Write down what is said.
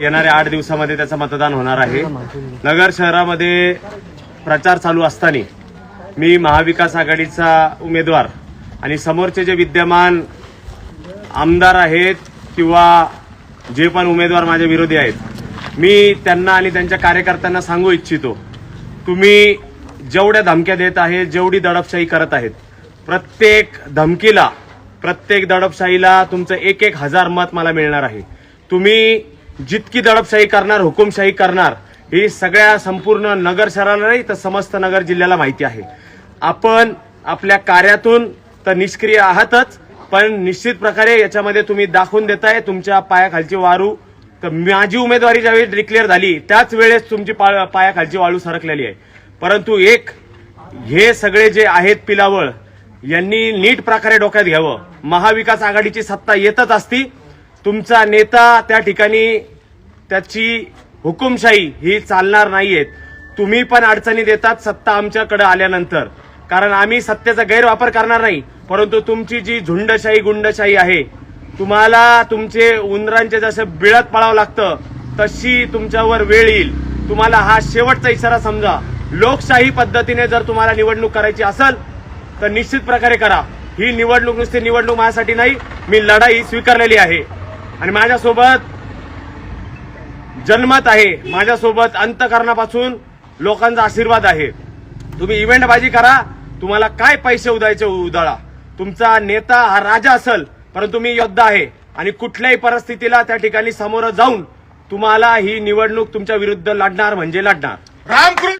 येणाऱ्या आठ दिवसामध्ये त्याचं मतदान होणार आहे. नगर शहरामध्ये प्रचार चालू असताना मी महाविकास आघाडीचा उमेदवार आणि समोरचे जे विद्यमान आमदार आहेत किंवा जे पण उमेदवार माझे विरोधी आहेत मी त्यांना आणि त्यांच्या कार्यकर्त्यांना सांगू इच्छितो तुम्ही जेवढ्या धमक्या देत आहेत जेवढी दडपशाही करत आहेत प्रत्येक धमकीला प्रत्येक दडपशाहीला तुमचं एक एक हजार मत मला मिळणार आहे. तुम्ही जितकी दडपशाही करणार हुकुमशाही करणार ही सगळ्या संपूर्ण नगर शहराला नाही तर समस्त नगर जिल्ह्याला माहिती आहे. आपण आपल्या कार्यातून तर निष्क्रिय आहातच पण निश्चित प्रकारे याच्यामध्ये तुम्ही दाखवून देताय तुमच्या पायाखालची वारू. तर माझी उमेदवारी ज्यावेळी डिक्लेअर झाली त्याच वेळेस तुमची पायाखालची वाळू सरकलेली आहे. परंतु एक हे सगळे जे आहेत पिलावळ यांनी नीट प्रकारे डोक्यात घ्यावं. महाविकास आघाडीची सत्ता येतच असती. तुमचा नेता त्या ठिकाणी त्याची हुकुमशाही ही चालणार नाहीयेत. तुम्ही पण अडचणी देतात सत्ता आमच्याकडे आल्यानंतर. कारण आम्ही सत्तेचा गैरवापर करणार नाही परंतु तुमची जी झुंडशाही गुंडशाही आहे तुम्हाला तुमचे उंदरांचे जसं बिळत पळावं लागतं तशी तुमच्यावर वेळ येईल. तुम्हाला हा शेवटचा इशारा समजा. लोकशाही पद्धतीने जर तुम्हाला निवडणूक करायची असेल तर निश्चित प्रकारे करा. ही निवडणूक नुसती निवडणूक माझ्यासाठी नाही मी लढाई स्वीकारलेली आहे. आणि माझ्यासोबत जन्मत आहे. माझ्यासोबत अंतकरणापासून लोकांचा आशीर्वाद आहे. तुम्ही इव्हेंटबाजी करा. तुम्हाला काय पैसे उदायचे उदाळा तुमचा नेता हा राजा असेल परंतु मी योद्धा आहे. आणि कुठल्याही परिस्थितीला त्या ठिकाणी समोर जाऊन तुम्हाला ही निवडणूक तुमच्या विरुद्ध लढणार म्हणजे लढणार. रामकृष्ण!